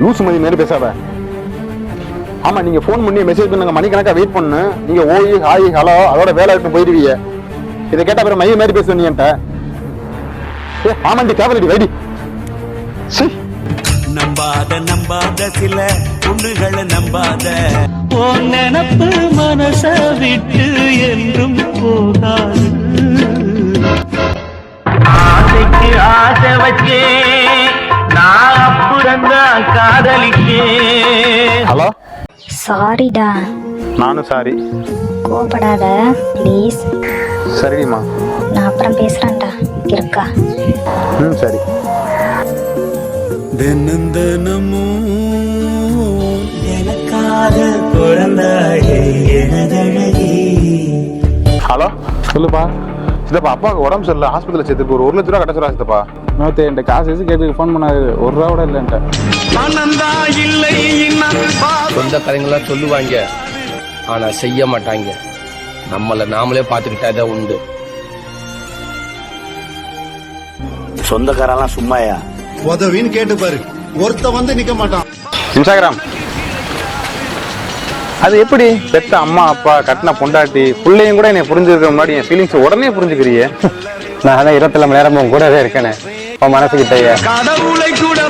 லூசு மதி மாதிரி பேசாத. ஆமா நீங்க ஃபோன் பண்ணி மெசேஜ் பண்ணுங்க மணிக்கணக்கா வெயிட் பண்ணு. நீங்க ஓய் ஹாய் ஹலோ அதோட வேலை விட்டு போயிருவீங்க இதை கேட்ட அப்புறம் மைய மாதிரி பேசுவ நீ என்கிட்ட. ஏ ஆமாண்டி கேவலடி வைடி. சரி நம்பாத நம்பாத சில பொண்ணுகளை நம்பாத. நினப்பு மனச விட்டு என்றும் போகாது. ஆசைக்கு ஆசை வச்சே. நான் அப்புறம்தான் காதலிக்கே ஹலோ சாரிடா நானும் சாரி கோபப்படாத ப்ளீஸ் சரிடிம்மா நான் அப்புறம் பேசுகிறேன்டா இருக்கா? ம் சரி. தினம் தினமும் எனக்காக பிறந்தாயே எனதழகி. ஹலோ? சொல்லுப்பா. சித்தப்பா அப்பாவுக்கு உடம்பு சரியில்லை ஹாஸ்பிட்டலில் சேர்த்துக்கு ஒரு ஒரு லட்ச ரூபா சொல்லுவா சித்தப்பா. நேற்று என்கிட்ட காசு எது கேட்டு ஃபோன் பண்ணாரு. ஒரு ரூபா கூட இல்லைன்ட்ட மனந்தா இல்லை சொந்தக்காரங்களாம் சொல்லுவாங்க ஆனா செய்ய மாட்டாங்க. நம்மள நாமளே பார்த்துக்கிட்டாதான் உண்டு. சொந்தக்காரெல்லாம் சும்மாயா? உதவின்னு கேட்டு பாரு. ஒருத்த வந்து நிக்க மாட்டான். இன்ஸ்டாகிராம். அது எப்படி? பெத்த அம்மா அப்பா கட்டின பொண்டாட்டி பிள்ளையும் கூட என்னை புரிஞ்சுருக்க முன்னாடி என் ஃபீலிங்ஸ் உடனே புரிஞ்சுக்கிறியே. நான் தான் இருபத்தி மணி நேரம் கூடவே இருக்கேனே. உன் மனசுக்கிட்டயே. கடவுளை கூட